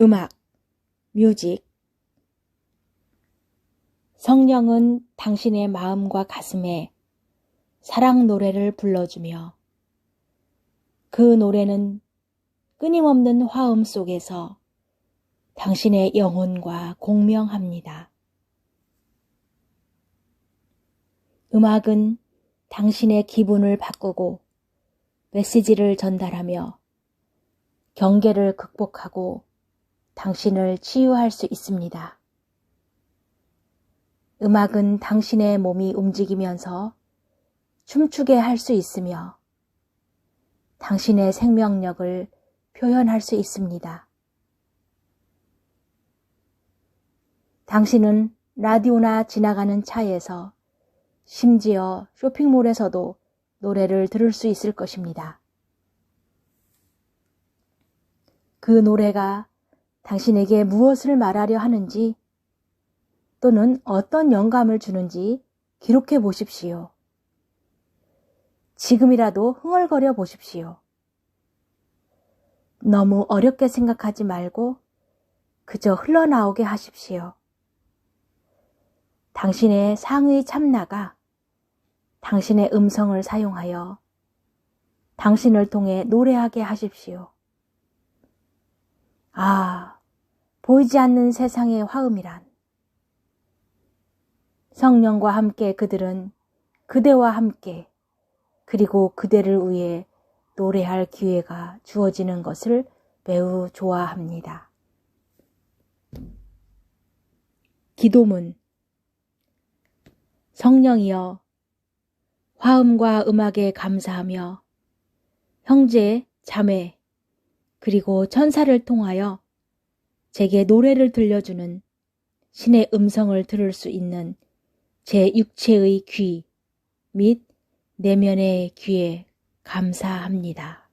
음악, 뮤직. 성령은 당신의 마음과 가슴에 사랑 노래를 불러주며 그 노래는 끊임없는 화음 속에서 당신의 영혼과 공명합니다. 음악은 당신의 기분을 바꾸고 메시지를 전달하며 경계를 극복하고 당신을 치유할 수 있습니다. 음악은 당신의 몸이 움직이면서 춤추게 할 수 있으며 당신의 생명력을 표현할 수 있습니다. 당신은 라디오나 지나가는 차에서 심지어 쇼핑몰에서도 노래를 들을 수 있을 것입니다. 그 노래가 당신에게 무엇을 말하려 하는지 또는 어떤 영감을 주는지 기록해 보십시오. 지금이라도 흥얼거려 보십시오. 너무 어렵게 생각하지 말고 그저 흘러나오게 하십시오. 당신의 상의 참나가 당신의 음성을 사용하여 당신을 통해 노래하게 하십시오. 아, 보이지 않는 세상의 화음이란. 성령과 함께 그들은 그대와 함께 그리고 그대를 위해 노래할 기회가 주어지는 것을 매우 좋아합니다. 기도문 성령이여 화음과 음악에 감사하며 형제, 자매, 그리고 천사를 통하여 제게 노래를 들려주는 신의 음성을 들을 수 있는 제 육체의 귀 및 내면의 귀에 감사합니다.